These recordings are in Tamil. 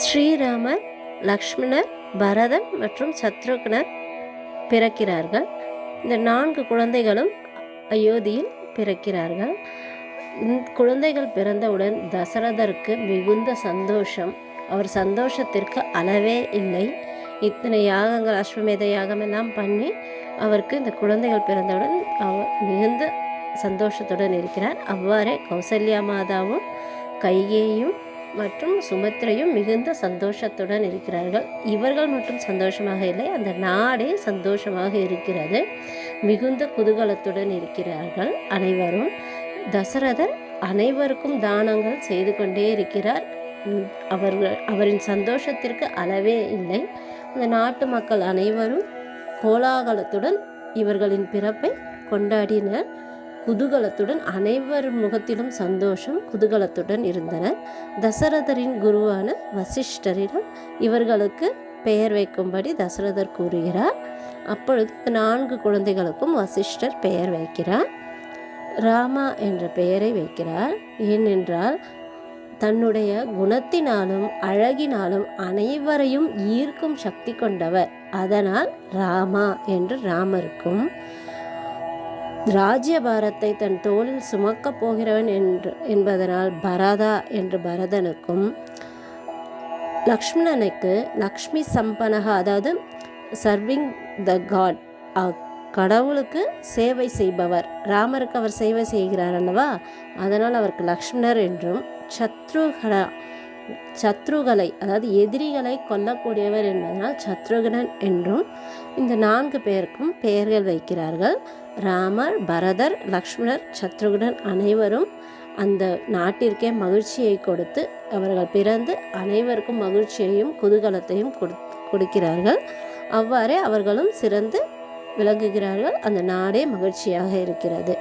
ஸ்ரீராமர் லக்ஷ்மணர் பரதன் மற்றும் சத்ருக்னர் பிறக்கிறார்கள். இந்த நான்கு குழந்தைகளும் அயோத்தியில் பிறக்கிறார்கள். குழந்தைகள் பிறந்தவுடன் தசரதருக்கு மிகுந்த சந்தோஷம். அவர் சந்தோஷத்திற்கு அளவே இல்லை. இத்தனை யாகங்கள் அஸ்வமேத யாகம் எல்லாம் பண்ணி அவருக்கு இந்த குழந்தைகள் பிறந்தவுடன் அவர் மிகுந்த சந்தோஷத்துடன் இருக்கிறார். அவ்வாறே கௌசல்யா மாதாவும் கையேயும் மற்றும் சுமித்ரையும் மிகுந்த சந்தோஷத்துடன் இருக்கிறார்கள். இவர்கள் மட்டும் சந்தோஷமாக இல்லை அந்த நாடே சந்தோஷமாக இருக்கிறது. மிகுந்த குதூகலத்துடன் இருக்கிறார்கள் அனைவரும். தசரதர் அனைவருக்கும் தானங்கள் செய்து கொண்டே இருக்கிறார். அவர்கள் அவரின் சந்தோஷத்திற்கு அளவே இல்லை. அந்த நாட்டு மக்கள் அனைவரும் கோலாகலத்துடன் இவர்களின் பிறப்பை கொண்டாடினர். குதூகலத்துடன் அனைவர் முகத்திலும் சந்தோஷம் குதூகலத்துடன் இருந்தனர். தசரதரின் குருவான வசிஷ்டரிடம் இவர்களுக்கு பெயர் வைக்கும்படி தசரதர் கூறுகிறார். அப்பொழுது நான்கு குழந்தைகளுக்கும் வசிஷ்டர் பெயர் வைக்கிறார். ராமா என்ற பெயரை வைக்கிறார். ஏனென்றால் தன்னுடைய குணத்தினாலும் அழகினாலும் அனைவரையும் ஈர்க்கும் சக்தி கொண்டவர். அதனால் ராமா என்று ராமருக்கும் ராஜ்யபாரத்தை தன் தோளில் சுமக்கப் போகிறவன் என்று என்பதனால் பரதா என்று பரதனுக்கும் லக்ஷ்மணனுக்கு லக்ஷ்மி சம்பனகா அதாவது சர்விங் த காட் கடவுளுக்கு சேவை செய்பவர். ராமருக்கு அவர் சேவை செய்கிறார் அல்லவா? அதனால் அவருக்கு லக்ஷ்மணர் என்றும் சத்ருகனா சத்ருகளை அதாவது எதிரிகளை கொல்லக்கூடியவர் என்பதனால் சத்ருகனன் என்றும் இந்த நான்கு பேருக்கும் பெயர்கள் வைக்கிறார்கள். ராமர் பரதர் லக்ஷ்மணர் சத்ருகனன் அனைவரும் அந்த நாட்டிற்கே மகிழ்ச்சியை கொடுத்து அவர்கள் பிறந்து அனைவருக்கும் மகிழ்ச்சியையும் குதூகலத்தையும் கொடு கொடுக்கிறார்கள். அவ்வாறே அவர்களும் சிறந்து விளங்குகிறார்கள். அந்த நாடே மகிழ்ச்சியாக இருக்கிறது.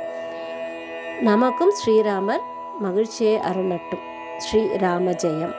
நமக்கும் ஸ்ரீராமர் மகிழ்ச்சியை அருளட்டும். ശ്രീരാമജയം